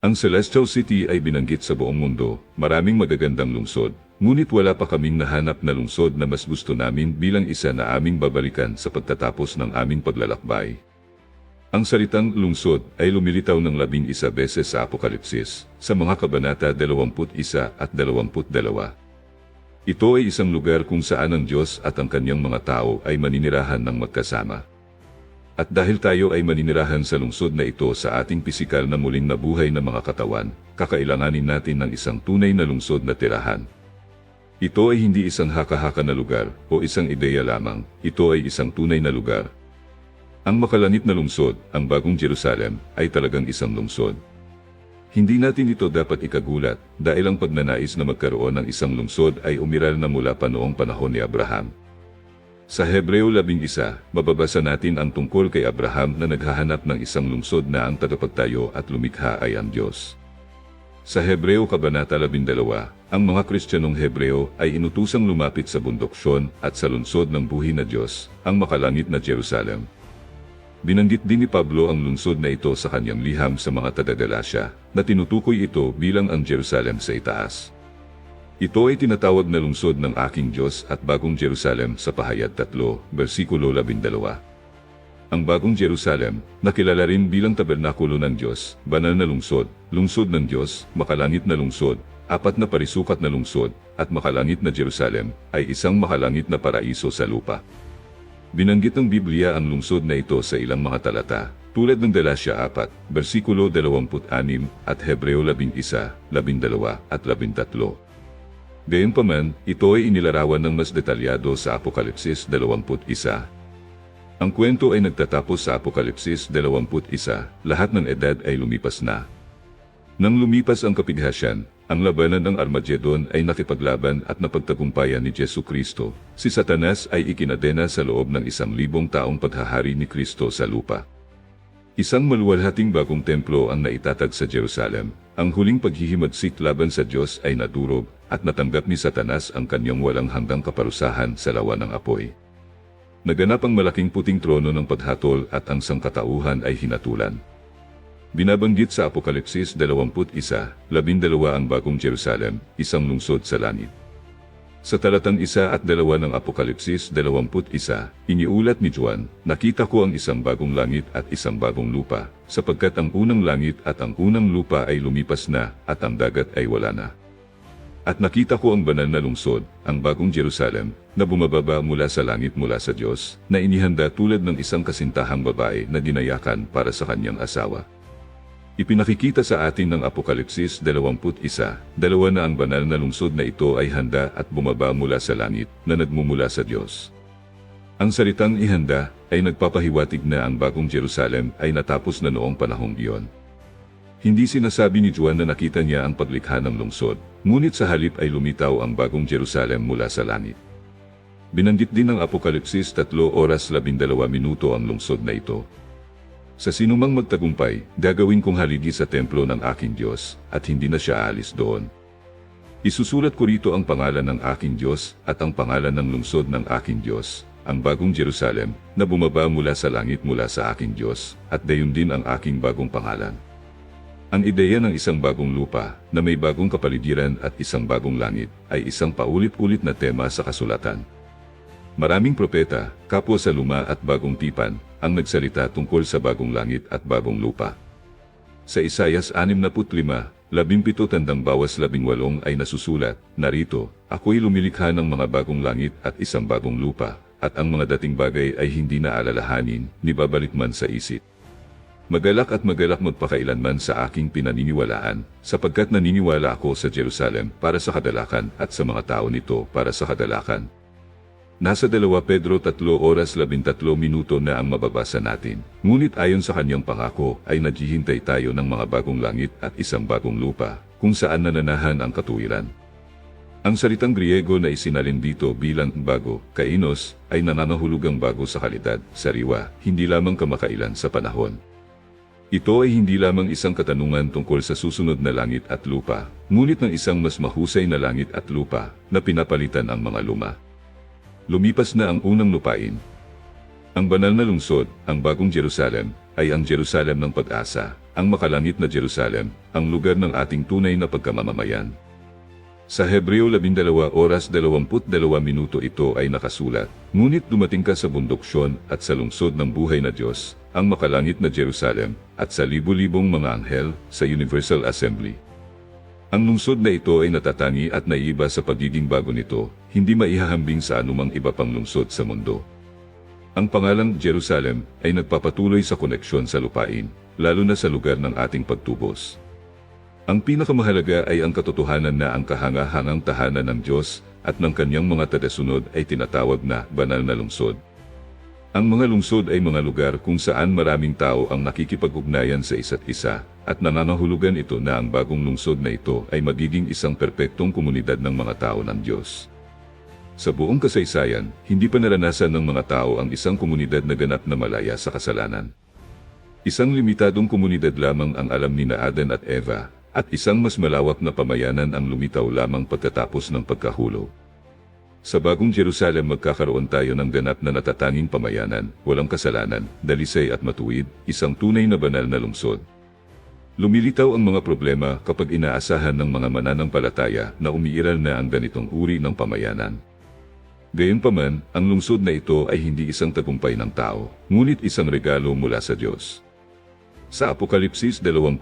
Ang Celestial City ay binanggit sa buong mundo, maraming magagandang lungsod, ngunit wala pa kaming nahanap na lungsod na mas gusto namin bilang isa na aming babalikan sa pagtatapos ng aming paglalakbay. Ang salitang lungsod ay lumilitaw ng labing isa beses sa Apokalipsis, sa mga kabanata 21 at 22. Ito ay isang lugar kung saan ang Diyos at ang kanyang mga tao ay maninirahan ng magkasama. At dahil tayo ay maninirahan sa lungsod na ito sa ating pisikal na muling nabuhay na mga katawan, kakailanganin natin ng isang tunay na lungsod na tirahan. Ito ay hindi isang haka-haka na lugar o isang ideya lamang, ito ay isang tunay na lugar. Ang makalanit na lungsod, ang bagong Jerusalem, ay talagang isang lungsod. Hindi natin ito dapat ikagulat dahil ang pagnanais na magkaroon ng isang lungsod ay umiral na mula pa noong panahon ni Abraham. Sa Hebreo 11, mababasa natin ang tungkol kay Abraham na naghahanap ng isang lungsod na ang tagapagtayo at lumikha ay ang Diyos. Sa Hebreo Kabanata 12, ang mga Kristiyanong Hebreo ay inutusang lumapit sa bundok Sion at sa lungsod ng buhi na Diyos, ang makalangit na Jerusalem. Binanggit din ni Pablo ang lungsod na ito sa kanyang liham sa mga taga-Galacia, na tinutukoy ito bilang ang Jerusalem sa itaas. Ito ay tinatawag na lungsod ng aking Diyos at bagong Jerusalem sa Pahayag 3, versikulo 12. Ang bagong Jerusalem, nakilala rin bilang tabernakulo ng Diyos, banal na lungsod, lungsod ng Diyos, makalangit na lungsod, apat na parisukat na lungsod, at makalangit na Jerusalem, ay isang makalangit na paraiso sa lupa. Binanggit ng Biblia ang lungsod na ito sa ilang mga talata, tulad ng Galatia 4, versikulo 26 at Hebreo 11, 12 at 13. Gayunpaman, ito ay inilarawan ng mas detalyado sa Apokalipsis 21. Ang kwento ay nagtatapos sa Apokalipsis 21, lahat ng edad ay lumipas na. Nang lumipas ang kapighasyan, ang labanan ng Armageddon ay nakipaglaban at napagtagumpayan ni Jesu Kristo. Si Satanas ay ikinadena sa loob ng isang libong taong paghahari ni Kristo sa lupa. Isang maluwalhating bagong templo ang naitatag sa Jerusalem. Ang huling paghihimadsik laban sa Diyos ay nadurog at natanggap ni Satanas ang kanyang walang hanggang kaparusahan sa lawa ng apoy. Naganap ang malaking puting trono ng paghatol at ang sangkatauhan ay hinatulan. Binabanggit sa Apokalipsis 21, 12 ang bagong Jerusalem, isang lungsod sa langit. Sa talatang isa at dalawa ng Apokalipsis 21, iniulat ni Juan, Nakita ko ang isang bagong langit at isang bagong lupa, sapagkat ang unang langit at ang unang lupa ay lumipas na, at ang dagat ay wala na. At nakita ko ang banal na lungsod, ang bagong Jerusalem, na bumababa mula sa langit mula sa Diyos, na inihanda tulad ng isang kasintahang babae na dinayakan para sa kanyang asawa. Ipinakikita sa atin ng Apokalipsis 21, dalawa na ang banal na lungsod na ito ay handa at bumaba mula sa langit na nagmumula sa Diyos. Ang salitang ihanda ay nagpapahiwatig na ang bagong Jerusalem ay natapos na noong panahong iyon. Hindi sinasabi ni Juan na nakita niya ang paglikha ng lungsod, ngunit sa halip ay lumitaw ang bagong Jerusalem mula sa langit. Binanggit din ng Apokalipsis 3 oras 12 minuto ang lungsod na ito. Sa sinumang magtagumpay, gagawin kong haligi sa templo ng aking Diyos, at hindi na siya alis doon. Isusulat ko rito ang pangalan ng aking Diyos at ang pangalan ng lungsod ng aking Diyos, ang bagong Jerusalem, na bumaba mula sa langit mula sa aking Diyos, at dayon din ang aking bagong pangalan. Ang ideya ng isang bagong lupa, na may bagong kapaligiran at isang bagong langit, ay isang paulit-ulit na tema sa kasulatan. Maraming propeta, kapwa sa luma at bagong tipan, ang nagsalita tungkol sa bagong langit at bagong lupa. Sa Isayas 65, 17 tandang bawas 18 ay nasusulat, Narito, ako'y lumilikha ng mga bagong langit at isang bagong lupa, at ang mga dating bagay ay hindi na alalahanin, ni babalik man sa isip. Magalak at magalak magpakailanman sa aking pinaniniwalaan, sapagkat naniniwala ako sa Jerusalem para sa kadalakan at sa mga tao nito para sa kadalakan. Nasa 2 Pedro 3 oras 13 minuto na ang mababasa natin. Ngunit ayon sa kanyang pangako ay naghihintay tayo ng mga bagong langit at isang bagong lupa, kung saan nananahan ang katuwiran. Ang salitang Griego na isinalin dito bilang bago, kainos, ay nananahulugang bago sa kalidad, sariwa, hindi lamang kamakailan sa panahon. Ito ay hindi lamang isang katanungan tungkol sa susunod na langit at lupa, ngunit ng isang mas mahusay na langit at lupa na pinapalitan ang mga luma. Lumipas na ang unang lupain. Ang banal na lungsod, ang bagong Jerusalem, ay ang Jerusalem ng pag-asa, ang makalangit na Jerusalem, ang lugar ng ating tunay na pagkamamamayan. Sa Hebreo 12 oras 22 minuto ito ay nakasulat, Ngunit dumating ka sa bundok Sion at sa lungsod ng buhay na Diyos, ang makalangit na Jerusalem, at sa libu-libong mga anghel sa Universal Assembly. Ang lungsod na ito ay natatangi at naiiba sa pagiging bago nito, hindi maihahambing sa anumang iba pang lungsod sa mundo. Ang pangalang Jerusalem ay nagpapatuloy sa koneksyon sa lupain, lalo na sa lugar ng ating pagtubos. Ang pinakamahalaga ay ang katotohanan na ang kahangahangang tahanan ng Diyos at ng kanyang mga tagasunod ay tinatawag na banal na lungsod. Ang mga lungsod ay mga lugar kung saan maraming tao ang nakikipag-ugnayan sa isa't isa at nangangahulugan ito na ang bagong lungsod na ito ay magiging isang perpektong komunidad ng mga tao ng Diyos. Sa buong kasaysayan, hindi pa naranasan ng mga tao ang isang komunidad na ganap na malaya sa kasalanan. Isang limitadong komunidad lamang ang alam ni na Adan at Eva, at isang mas malawak na pamayanan ang lumitaw lamang pagkatapos ng pagkahulog. Sa bagong Jerusalem magkakaroon tayo ng ganap na natatanging pamayanan, walang kasalanan, dalisay at matuwid, isang tunay na banal na lungsod. Lumilitaw ang mga problema kapag inaasahan ng mga mananampalataya na umiiral na ang ganitong uri ng pamayanan. Gayunpaman, ang lungsod na ito ay hindi isang tagumpay ng tao, ngunit isang regalo mula sa Diyos. Sa Apokalipsis 21,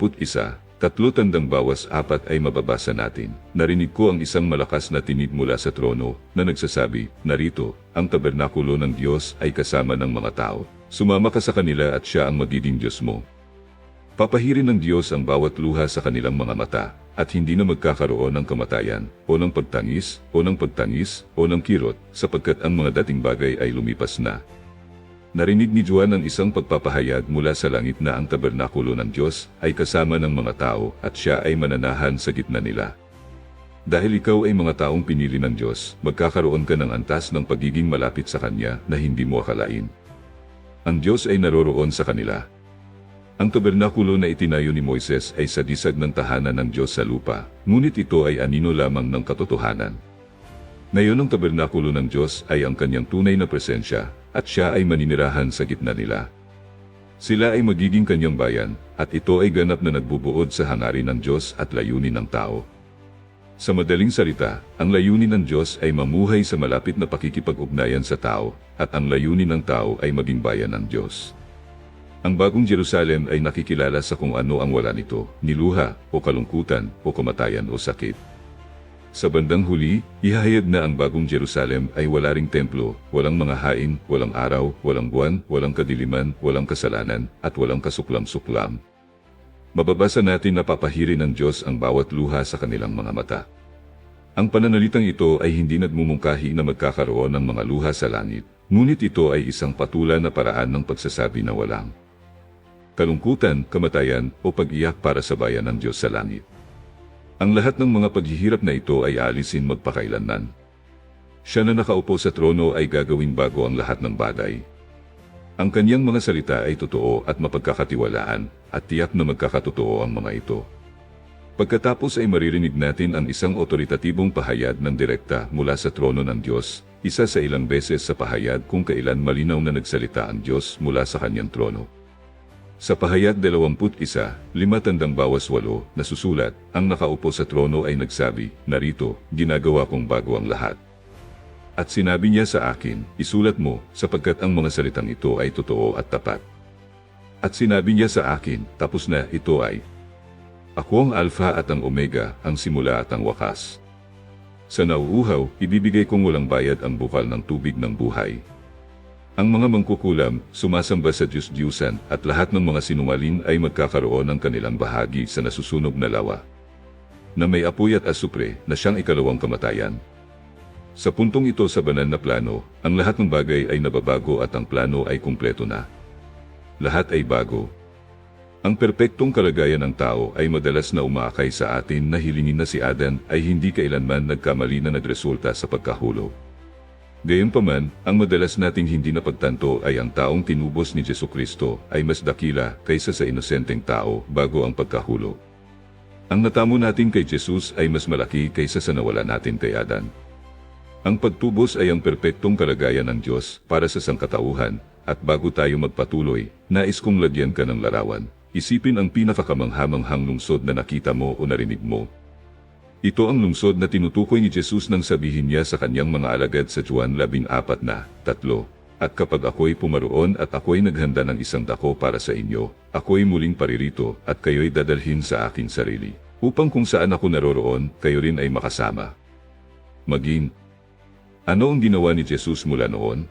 tatlo tandang bawas apat ay mababasa natin. Narinig ko ang isang malakas na tinig mula sa trono na nagsasabi, Narito, ang tabernakulo ng Diyos ay kasama ng mga tao. Sumama ka sa kanila at siya ang magiging Diyos mo. Papahirin ng Diyos ang bawat luha sa kanilang mga mata, at hindi na magkakaroon ng kamatayan, o ng pagtangis, o ng pagtangis, o ng kirot, sapagkat ang mga dating bagay ay lumipas na. Narinig ni Juan ang isang pagpapahayag mula sa langit na ang tabernakulo ng Diyos ay kasama ng mga tao at siya ay mananahan sa gitna nila. Dahil ikaw ay mga taong pinili ng Diyos, magkakaroon ka ng antas ng pagiging malapit sa Kanya na hindi mo akalain. Ang Diyos ay naroroon sa kanila. Ang tabernakulo na itinayo ni Moises ay sa disag ng tahanan ng Diyos sa lupa, ngunit ito ay anino lamang ng katotohanan. Ngayon ang tabernakulo ng Diyos ay ang kanyang tunay na presensya, at siya ay maninirahan sa gitna nila. Sila ay magiging kanyang bayan, at ito ay ganap na nagbubuod sa hangarin ng Diyos at layunin ng tao. Sa madaling salita, ang layunin ng Diyos ay mamuhay sa malapit na pakikipag-ugnayan sa tao, at ang layunin ng tao ay maging bayan ng Diyos. Ang bagong Jerusalem ay nakikilala sa kung ano ang wala nito, niluha, o kalungkutan, o kamatayan o sakit. Sa bandang huli, ihahayag na ang bagong Jerusalem ay wala ring templo, walang mga hain, walang araw, walang buwan, walang kadiliman, walang kasalanan, at walang kasuklam-suklam. Mababasa natin na papahirin ng Diyos ang bawat luha sa kanilang mga mata. Ang pananalitang ito ay hindi nagmumungkahi na magkakaroon ng mga luha sa langit, ngunit ito ay isang patulan na paraan ng pagsasabi na walang kalungkutan, kamatayan, o pag-iyak para sa bayan ng Diyos sa langit. Ang lahat ng mga paghihirap na ito ay aalisin magpakailanman. Siya na nakaupo sa trono ay gagawing bago ang lahat ng bagay. Ang kanyang mga salita ay totoo at mapagkakatiwalaan, at tiyak na magkakatotoo ang mga ito. Pagkatapos ay maririnig natin ang isang otoritatibong pahayag ng direkta mula sa trono ng Diyos, isa sa ilang beses sa pahayag kung kailan malinaw na nagsalita ang Diyos mula sa kanyang trono. Sa pahayag 21, lima tandang bawas walo, nasusulat, ang nakaupo sa trono ay nagsabi, Narito, ginagawa kong bago ang lahat. At sinabi niya sa akin, isulat mo, sapagkat ang mga salitang ito ay totoo at tapat. At sinabi niya sa akin, tapos na, ito ay, Ako ang Alpha at ang Omega, ang simula at ang wakas. Sa nauuhaw, ibibigay kong walang bayad ang bukal ng tubig ng buhay. Ang mga mangkukulam, sumasamba sa Diyos-Diyusan at lahat ng mga sinungaling ay magkakaroon ng kanilang bahagi sa nasusunog na lawa. Na may apoy at asupre na siyang ikalawang kamatayan. Sa puntong ito sa banal na plano, ang lahat ng bagay ay nababago at ang plano ay kumpleto na. Lahat ay bago. Ang perpektong kalagayan ng tao ay madalas na umaakay sa atin na hilingin na si Adan ay hindi kailanman nagkamali na nagresulta sa pagkahulog. Gayunpaman, ang madalas nating hindi napagtanto ay ang taong tinubos ni Jesu Kristo ay mas dakila kaysa sa inosenteng tao bago ang pagkahulog. Ang natamo natin kay Jesus ay mas malaki kaysa sa nawala natin kay Adan. Ang pagtubos ay ang perpektong kalagayan ng Diyos para sa sangkatauhan, at bago tayo magpatuloy, nais kong lagyan ka ng larawan. isipin ang pinakakamanghamanghang lungsod na nakita mo o narinig mo. Ito ang lungsod na tinutukoy ni Jesus nang sabihin niya sa kanyang mga alagad sa Juan 14 na, tatlo. At kapag ako'y pumaroon at ako'y naghanda ng isang dako para sa inyo, ako'y muling paririto at kayo'y dadalhin sa aking sarili. Upang kung saan ako naroroon, kayo rin ay makasama. Maging, ano ang ginawa ni Jesus mula noon?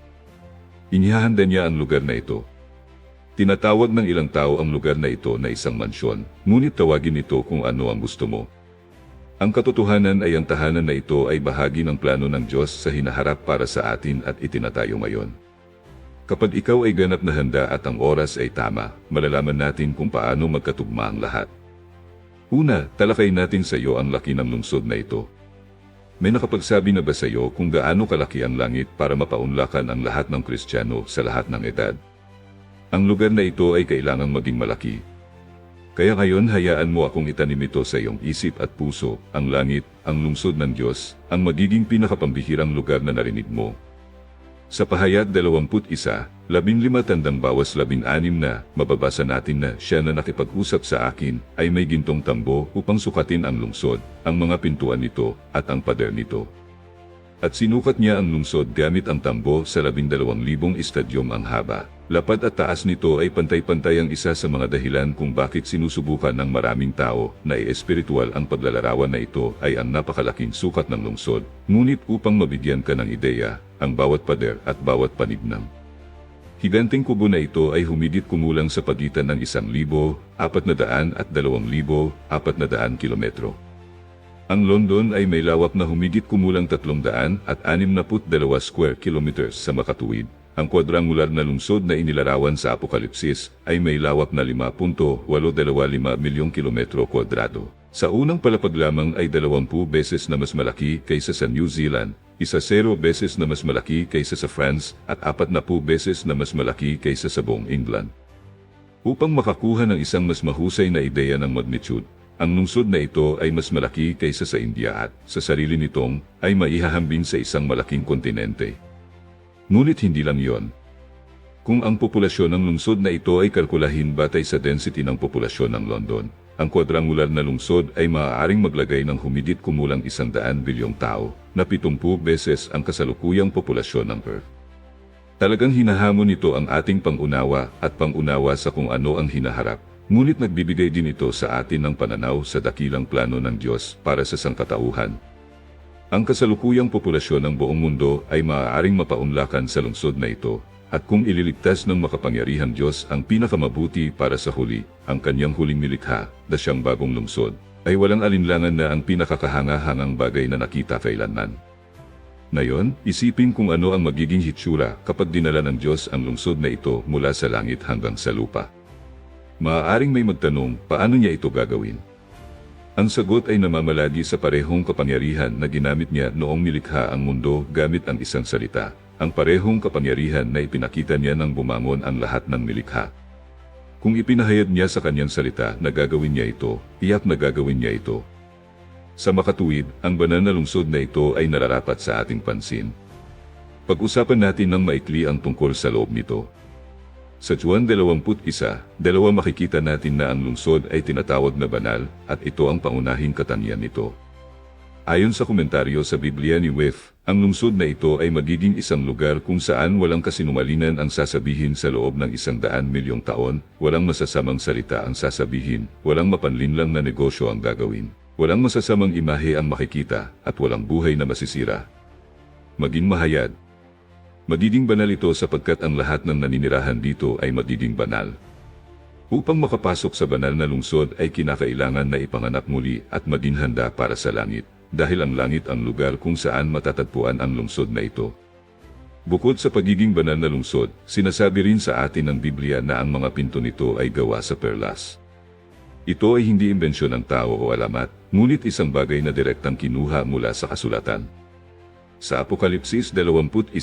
Inihahanda niya ang lugar na ito. Tinatawag ng ilang tao ang lugar na ito na isang mansyon, ngunit tawagin ito kung ano ang gusto mo. Ang katotohanan ay ang tahanan na ito ay bahagi ng plano ng Diyos sa hinaharap para sa atin at itinatayo ngayon. Kapag ikaw ay ganap na handa at ang oras ay tama, malalaman natin kung paano magkatugma ang lahat. Una, talakay natin sa iyo ang laki ng lungsod na ito. May nakapagsabi na ba sa iyo kung gaano kalaki ang langit para mapaunlakan ang lahat ng Kristiyano sa lahat ng edad? Ang lugar na ito ay kailangang maging malaki. Kaya ngayon hayaan mo akong itanim ito sa iyong isip at puso, ang langit, ang lungsod ng Diyos, ang magiging pinakapambihirang lugar na narinig mo. Sa pahayag 21, 15 tandang bawas 16 na, mababasa natin na siya na nakipag-usap sa akin ay may gintong tambo upang sukatin ang lungsod, ang mga pintuan nito, at ang pader nito. At sinukat niya ang lungsod gamit ang tambo sa 12,000 estadyong ang haba. Lapad at taas nito ay pantay-pantay ang isa sa mga dahilan kung bakit sinusubukan ng maraming tao na espiritual ang paglalarawan na ito ay ang napakalaking sukat ng lungsod. Ngunit upang mabigyan ka ng ideya, ang bawat pader at bawat panibnang. Higanting kubo na ito ay humigit kumulang sa pagitan ng 1,000, 400 at 2,000, 400 kilometro. Ang London ay may lawak na humigit kumulang 300 at 62 square kilometers sa makatuwid. Ang kwadrangular na lungsod na inilarawan sa Apokalipsis ay may lawak na 5.825 milyong kilometro kwadrado. Sa unang palapag lamang ay 20 beses na mas malaki kaysa sa New Zealand, isa 0 beses na mas malaki kaysa sa France at 40 beses na mas malaki kaysa sa buong England. Upang makakuha ng isang mas mahusay na ideya ng magnitude, ang lungsod na ito ay mas malaki kaysa sa India at sa sarili nitong ay maihahambing sa isang malaking kontinente. Ngunit hindi lang yon. Kung ang populasyon ng lungsod na ito ay kalkulahin batay sa density ng populasyon ng London, ang kwadrangular na lungsod ay maaaring maglagay ng humidit kumulang isang daan bilyong tao na 70 beses ang kasalukuyang populasyon ng Earth. Talagang hinahamon nito ang ating pangunawa at pangunawa sa kung ano ang hinaharap Ngunit nagbibigay din ito sa atin ng pananaw sa dakilang plano ng Diyos para sa sangkatauhan. Ang kasalukuyang populasyon ng buong mundo ay maaaring mapaunlakan sa lungsod na ito, at kung ililigtas ng makapangyarihang Diyos ang pinakamabuti para sa huli, ang kanyang huling milikha, na siyang bagong lungsod, ay walang alinlangan na ang pinakakahanga-hangang bagay na nakita kailanman. Ngayon, isipin kung ano ang magiging hitsura kapag dinala ng Diyos ang lungsod na ito mula sa langit hanggang sa lupa. Maaaring may magtanong, paano niya ito gagawin? Ang sagot ay namamalagi sa parehong kapangyarihan na ginamit niya noong nilikha ang mundo gamit ang isang salita, ang parehong kapangyarihan na ipinakita niya nang bumangon ang lahat ng nilikha. Kung ipinahayag niya sa kanyang salita na gagawin niya ito, iyak na gagawin niya ito. Sa makatuwid, ang banal na lungsod na ito ay nararapat sa ating pansin. Pag-usapan natin ng maikli ang tungkol sa loob nito. Sa Juan 21, dalawa makikita natin na ang lungsod ay tinatawag na banal at ito ang pangunahing katangian nito. Ayon sa komentaryo sa Biblia ni Wef, ang lungsod na ito ay magiging isang lugar kung saan walang kasinumalinan ang sasabihin sa loob ng isang daan milyong taon, walang masasamang salita ang sasabihin, walang mapanlinlang na negosyo ang gagawin, walang masasamang imahe ang makikita, at walang buhay na masisira. Maging mahayad, Magiging banal ito sapagkat ang lahat ng naninirahan dito ay magiging banal. Upang makapasok sa banal na lungsod ay kinakailangan na ipanganak muli at maging handa para sa langit, dahil ang langit ang lugar kung saan matatagpuan ang lungsod na ito. Bukod sa pagiging banal na lungsod, sinasabi rin sa atin ng Biblia na ang mga pinto nito ay gawa sa perlas. Ito ay hindi imbensyon ng tao o alamat, ngunit isang bagay na direktang kinuha mula sa kasulatan. Sa Apokalipsis 21,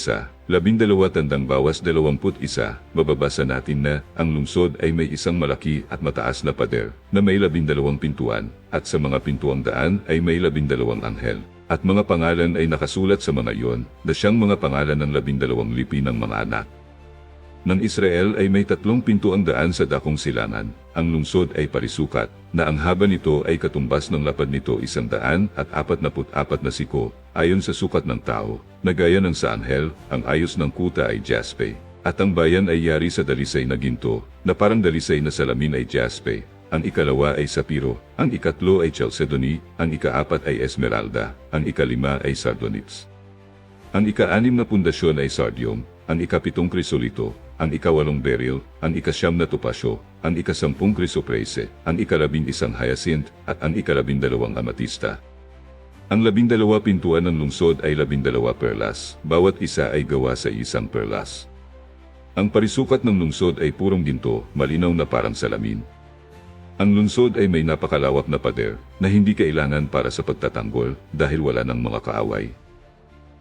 labindalawa tandang bawas 21, mababasa natin na ang lungsod ay may isang malaki at mataas na pader na may labindalawang pintuan at sa mga pintuang daan ay may labindalawang anghel. At mga pangalan ay nakasulat sa mga iyon na siyang mga pangalan ng labindalawang lipi ng mga anak. ng Israel ay may tatlong pintuang daan sa dakong silangan. Ang lungsod ay parisukat, na ang haba nito ay katumbas ng lapad nito isang daan at apat na apat na siko, ayon sa sukat ng tao, na gaya ng sa anghel, ang ayos ng kuta ay jaspe. At ang bayan ay yari sa dalisay na ginto, na parang dalisay na salamin ay jaspe. Ang ikalawa ay sapiro, ang ikatlo ay chalcedony, ang ikaapat ay esmeralda, ang ikalima ay sardonyx. Ang ika-anim na pundasyon ay sardium, ang ikapitong krisolito, ang ikawalong beryl, ang ikasyam na topasyo, ang ikasampung krisoprese, ang ikalabing isang hyacinth, at ang ikalabing dalawang amatista. Ang labindalawa pintuan ng lungsod ay labindalawa perlas, bawat isa ay gawa sa isang perlas. Ang parisukat ng lungsod ay purong ginto, malinaw na parang salamin. Ang lungsod ay may napakalawak na pader na hindi kailangan para sa pagtatanggol dahil wala ng mga kaaway.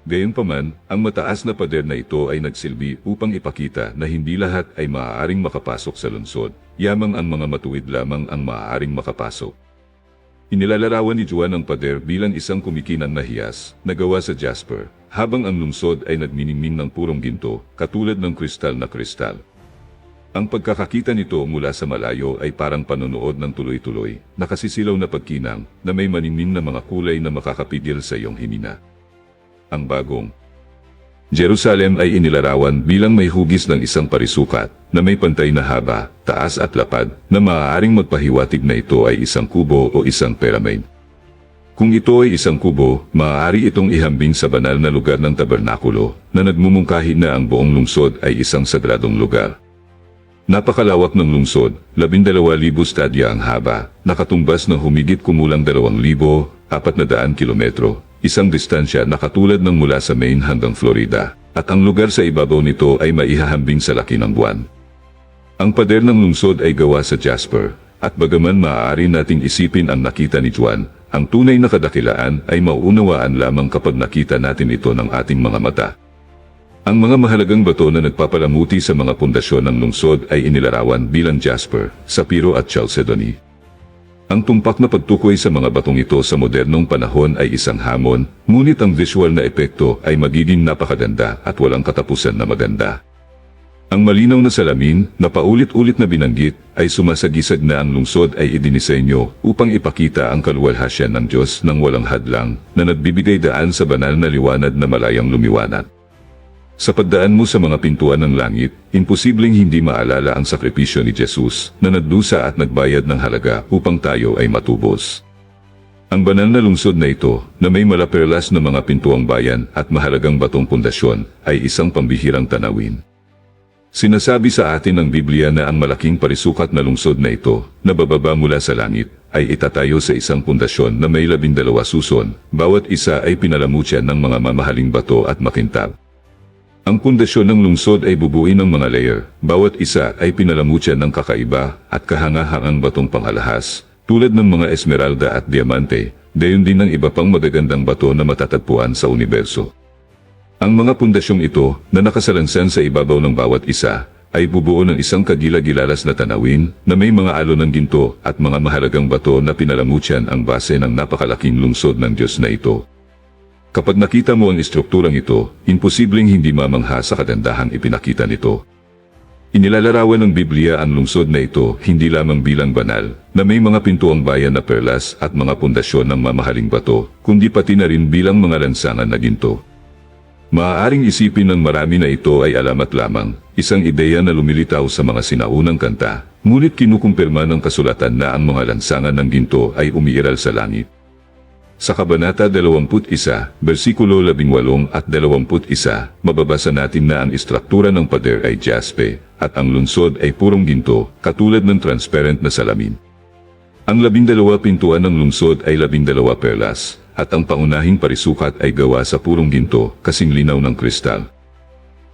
Gayunpaman, ang mataas na pader na ito ay nagsilbi upang ipakita na hindi lahat ay maaaring makapasok sa lungsod, yamang ang mga matuwid lamang ang maaaring makapasok. Inilalarawan ni Juan ang pader bilang isang kumikinang na hiyas na gawa sa jasper, habang ang lungsod ay nagminingning ng purong ginto, katulad ng kristal na kristal. Ang pagkakakita nito mula sa malayo ay parang panonood ng tuloy-tuloy, nakasisilaw na pagkinang na may maningning na mga kulay na makakapigil sa iyong himina ang bagong. Jerusalem ay inilarawan bilang may hugis ng isang parisukat na may pantay na haba, taas at lapad na maaaring magpahiwatig na ito ay isang kubo o isang pyramid. Kung ito ay isang kubo, maaari itong ihambing sa banal na lugar ng tabernakulo na nagmumungkahi na ang buong lungsod ay isang sagradong lugar. Napakalawak ng lungsod, 12,000 stadya ang haba, nakatumbas ng humigit kumulang 2,400 kilometro isang distansya na katulad ng mula sa Maine hanggang Florida, at ang lugar sa ibabaw nito ay maihahambing sa laki ng buwan. Ang pader ng lungsod ay gawa sa jasper, at bagaman maaari nating isipin ang nakita ni Juan, ang tunay na kadakilaan ay mauunawaan lamang kapag nakita natin ito ng ating mga mata. Ang mga mahalagang bato na nagpapalamuti sa mga pundasyon ng lungsod ay inilarawan bilang jasper, sapiro at chalcedony. Ang tumpak na pagtukoy sa mga batong ito sa modernong panahon ay isang hamon, ngunit ang visual na epekto ay magiging napakaganda at walang katapusan na maganda. Ang malinaw na salamin na paulit-ulit na binanggit ay sumasagisag na ang lungsod ay idinisenyo upang ipakita ang kaluwalhasyan ng Diyos ng walang hadlang na nagbibigay daan sa banal na liwanag na malayang lumiwanag. Sa pagdaan mo sa mga pintuan ng langit, imposibleng hindi maalala ang sakripisyo ni Jesus na nagdusa at nagbayad ng halaga upang tayo ay matubos. Ang banal na lungsod na ito, na may malaperlas na mga pintuang bayan at mahalagang batong pundasyon, ay isang pambihirang tanawin. Sinasabi sa atin ng Biblia na ang malaking parisukat na lungsod na ito, na bababa mula sa langit, ay itatayo sa isang pundasyon na may labindalawa suson, bawat isa ay pinalamutyan ng mga mamahaling bato at makintab. Ang pundasyon ng lungsod ay bubuin ng mga layer, bawat isa ay pinalamutyan ng kakaiba at kahangahangang batong pangalahas, tulad ng mga esmeralda at diamante, dayon din ng iba pang magagandang bato na matatagpuan sa universo. Ang mga pundasyong ito, na nakasalansan sa ibabaw ng bawat isa, ay bubuo ng isang kagila-gilalas na tanawin na may mga alon ng ginto at mga mahalagang bato na pinalamutyan ang base ng napakalaking lungsod ng Diyos na ito. Kapag nakita mo ang estrukturang ito, imposibleng hindi mamangha sa kagandahan ipinakita nito. Inilalarawan ng Biblia ang lungsod na ito hindi lamang bilang banal, na may mga pintuang bayan na perlas at mga pundasyon ng mamahaling bato, kundi pati na rin bilang mga lansangan na ginto. Maaaring isipin ng marami na ito ay alamat lamang, isang ideya na lumilitaw sa mga sinaunang kanta, ngunit kinukumpirma ng kasulatan na ang mga lansangan ng ginto ay umiiral sa langit. Sa Kabanata 21, versikulo 18 at 21, mababasa natin na ang istruktura ng pader ay jaspe, at ang lungsod ay purong ginto, katulad ng transparent na salamin. Ang labindalawa pintuan ng lungsod ay labindalawa perlas, at ang pangunahing parisukat ay gawa sa purong ginto, kasing linaw ng kristal.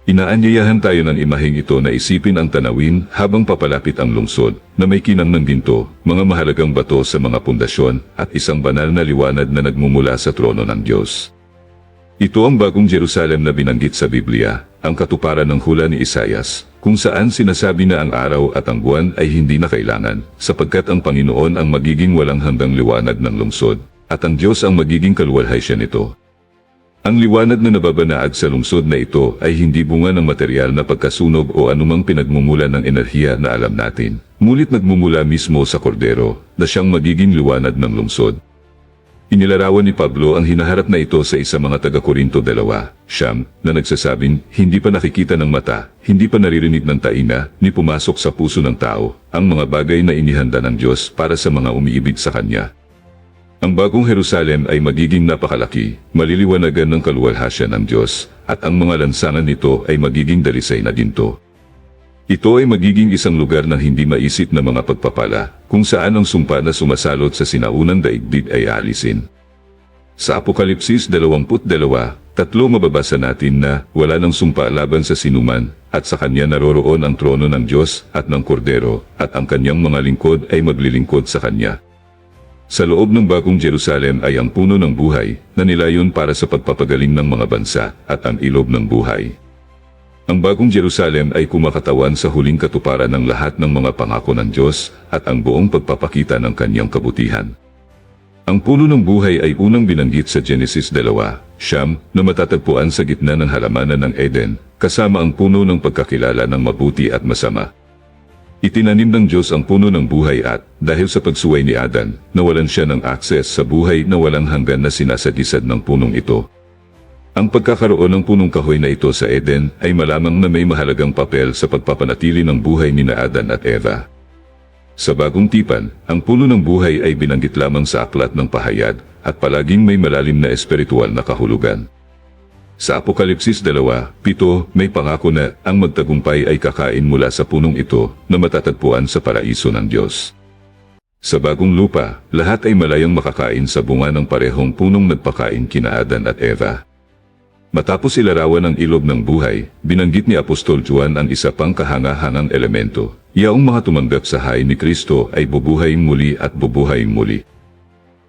Inaanyayahan tayo ng imaheng ito na isipin ang tanawin habang papalapit ang lungsod na may kinang ng ginto, mga mahalagang bato sa mga pundasyon at isang banal na liwanag na nagmumula sa trono ng Diyos. Ito ang bagong Jerusalem na binanggit sa Biblia, ang katuparan ng hula ni Isayas, kung saan sinasabi na ang araw at ang buwan ay hindi na kailangan, sapagkat ang Panginoon ang magiging walang hanggang liwanag ng lungsod, at ang Diyos ang magiging kaluwalhasya nito. Ang liwanag na nababanaag sa lungsod na ito ay hindi bunga ng material na pagkasunog o anumang pinagmumula ng enerhiya na alam natin. Ngunit nagmumula mismo sa kordero na siyang magiging liwanag ng lungsod. Inilarawan ni Pablo ang hinaharap na ito sa isa mga taga-Korinto 2, siyam, na nagsasabing, hindi pa nakikita ng mata, hindi pa naririnig ng taina, ni pumasok sa puso ng tao, ang mga bagay na inihanda ng Diyos para sa mga umiibig sa Kanya. Ang bagong Jerusalem ay magiging napakalaki, maliliwanagan ng kaluwalhasya ng Diyos, at ang mga lansangan nito ay magiging dalisay na ginto. Ito ay magiging isang lugar ng hindi maisip na mga pagpapala, kung saan ang sumpa na sumasalot sa sinaunang daigdig ay aalisin. Sa Apokalipsis 22, tatlo mababasa natin na wala ng sumpa laban sa sinuman, at sa kanya naroroon ang trono ng Diyos at ng Kordero, at ang kanyang mga lingkod ay maglilingkod sa kanya. Sa loob ng bagong Jerusalem ay ang puno ng buhay na nilayon para sa pagpapagaling ng mga bansa at ang ilob ng buhay. Ang bagong Jerusalem ay kumakatawan sa huling katuparan ng lahat ng mga pangako ng Diyos at ang buong pagpapakita ng kanyang kabutihan. Ang puno ng buhay ay unang binanggit sa Genesis 2, siyam, na matatagpuan sa gitna ng halamanan ng Eden, kasama ang puno ng pagkakilala ng mabuti at masama. Itinanim ng Diyos ang puno ng buhay at, dahil sa pagsuway ni Adan, nawalan siya ng akses sa buhay na walang hanggan na sinasagisad ng punong ito. Ang pagkakaroon ng punong kahoy na ito sa Eden ay malamang na may mahalagang papel sa pagpapanatili ng buhay ni Adan at Eva. Sa bagong tipan, ang puno ng buhay ay binanggit lamang sa aklat ng pahayag at palaging may malalim na espiritual na kahulugan. Sa Apokalipsis 2, pito, may pangako na ang magtagumpay ay kakain mula sa punong ito na matatagpuan sa paraiso ng Diyos. Sa bagong lupa, lahat ay malayang makakain sa bunga ng parehong punong nagpakain kina Adan at Eva. Matapos ilarawan ang ilog ng buhay, binanggit ni Apostol Juan ang isa pang kahangahangang elemento. Yaong mga tumanggap sa hay ni Kristo ay bubuhayin muli at bubuhayin muli.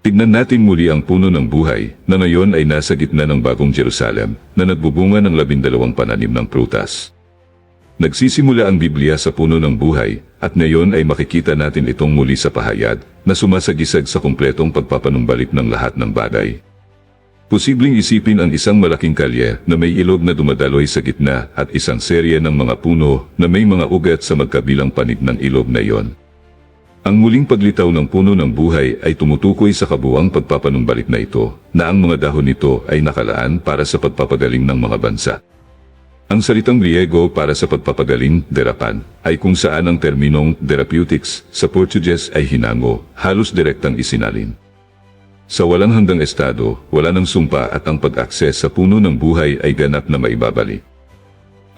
Tignan natin muli ang puno ng buhay na ngayon ay nasa gitna ng bagong Jerusalem na nagbubunga ng labindalawang pananim ng prutas. Nagsisimula ang Biblia sa puno ng buhay at ngayon ay makikita natin itong muli sa pahayag na sumasagisag sa kumpletong pagpapanumbalik ng lahat ng bagay. Posibleng isipin ang isang malaking kalye na may ilog na dumadaloy sa gitna at isang serye ng mga puno na may mga ugat sa magkabilang panig ng ilog na iyon. Ang muling paglitaw ng puno ng buhay ay tumutukoy sa kabuang pagpapanumbalik na ito na ang mga dahon nito ay nakalaan para sa pagpapagaling ng mga bansa. Ang salitang Griego para sa pagpapagaling, derapan, ay kung saan ang terminong therapeutics sa Portuguese ay hinango, halos direktang isinalin. Sa walang hanggang estado, wala ng sumpa at ang pag-akses sa puno ng buhay ay ganap na maibabalik.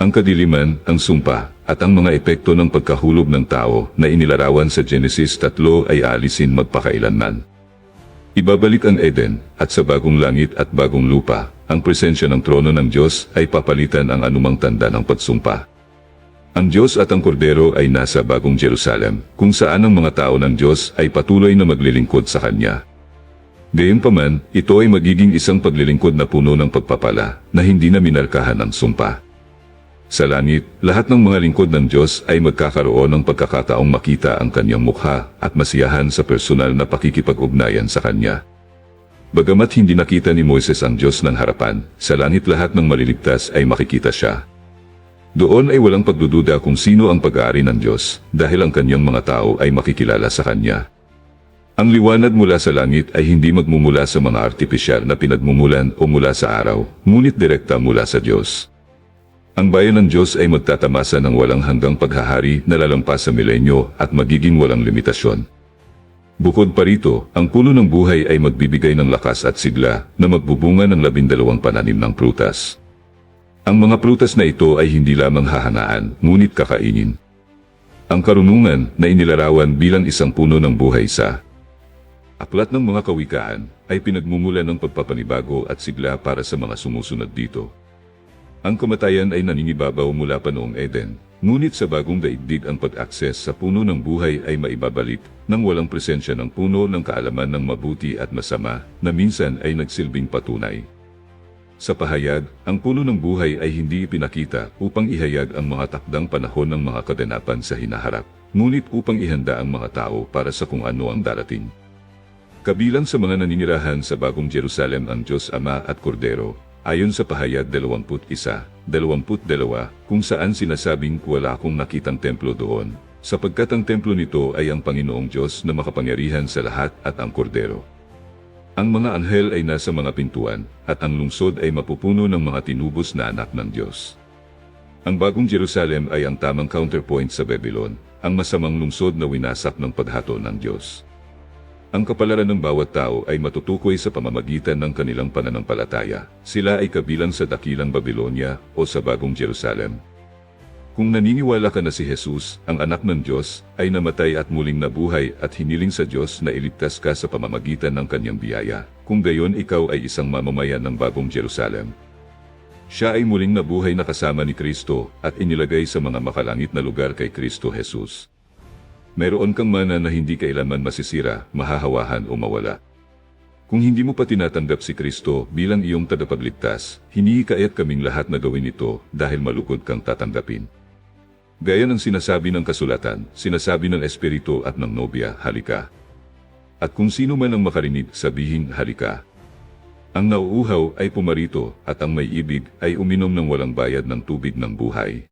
Ang kadiliman, ang sumpa, at ang mga epekto ng pagkahulog ng tao na inilarawan sa Genesis 3 ay alisin magpakailanman. Ibabalik ang Eden, at sa bagong langit at bagong lupa, ang presensya ng trono ng Diyos ay papalitan ang anumang tanda ng pagsumpa. Ang Diyos at ang Kordero ay nasa bagong Jerusalem, kung saan ang mga tao ng Diyos ay patuloy na maglilingkod sa Kanya. Gayunpaman, ito ay magiging isang paglilingkod na puno ng pagpapala na hindi na minarkahan ng sumpa. Sa langit, lahat ng mga lingkod ng Diyos ay magkakaroon ng pagkakataong makita ang kanyang mukha at masiyahan sa personal na pakikipag-ugnayan sa kanya. Bagamat hindi nakita ni Moises ang Diyos ng harapan, sa langit lahat ng maliligtas ay makikita siya. Doon ay walang pagdududa kung sino ang pag-aari ng Diyos dahil ang kanyang mga tao ay makikilala sa Kanya. Ang liwanag mula sa langit ay hindi magmumula sa mga artipisyal na pinagmumulan o mula sa araw, ngunit direkta mula sa Diyos. Ang bayan ng Diyos ay magtatamasa ng walang hanggang paghahari na lalampas sa milenyo at magiging walang limitasyon. Bukod pa rito, ang puno ng buhay ay magbibigay ng lakas at sigla na magbubunga ng labindalawang pananim ng prutas. Ang mga prutas na ito ay hindi lamang hahangaan, ngunit kakainin. Ang karunungan na inilarawan bilang isang puno ng buhay sa Aklat ng mga kawikaan ay pinagmumula ng pagpapanibago at sigla para sa mga sumusunod dito. Ang kamatayan ay naninibabaw mula pa noong Eden, ngunit sa bagong daigdig ang pag-akses sa puno ng buhay ay maibabalik nang walang presensya ng puno ng kaalaman ng mabuti at masama na minsan ay nagsilbing patunay. Sa pahayag, ang puno ng buhay ay hindi ipinakita upang ihayag ang mga takdang panahon ng mga kaganapan sa hinaharap, ngunit upang ihanda ang mga tao para sa kung ano ang darating. Kabilang sa mga naninirahan sa bagong Jerusalem ang Diyos Ama at Kordero, Ayon sa pahayag 21, 22, kung saan sinasabing wala akong nakitang templo doon, sapagkat ang templo nito ay ang Panginoong Diyos na makapangyarihan sa lahat at ang kordero. Ang mga anghel ay nasa mga pintuan, at ang lungsod ay mapupuno ng mga tinubos na anak ng Diyos. Ang bagong Jerusalem ay ang tamang counterpoint sa Babylon, ang masamang lungsod na winasak ng paghato ng Diyos. Ang kapalaran ng bawat tao ay matutukoy sa pamamagitan ng kanilang pananampalataya. Sila ay kabilang sa dakilang Babylonia o sa bagong Jerusalem. Kung naniniwala ka na si Jesus, ang anak ng Diyos, ay namatay at muling nabuhay at hiniling sa Diyos na iligtas ka sa pamamagitan ng kanyang biyaya, kung gayon ikaw ay isang mamamayan ng bagong Jerusalem. Siya ay muling nabuhay na kasama ni Kristo at inilagay sa mga makalangit na lugar kay Kristo Jesus. Meron kang mana na hindi kailanman masisira, mahahawahan o mawala. Kung hindi mo pa tinatanggap si Kristo bilang iyong tagapagligtas, hinihikayat kaming lahat na gawin ito dahil malukod kang tatanggapin. Gaya ng sinasabi ng kasulatan, sinasabi ng Espiritu at ng Nobya, halika. At kung sino man ang makarinig, sabihin, halika. Ang nauuhaw ay pumarito at ang may ibig ay uminom ng walang bayad ng tubig ng buhay.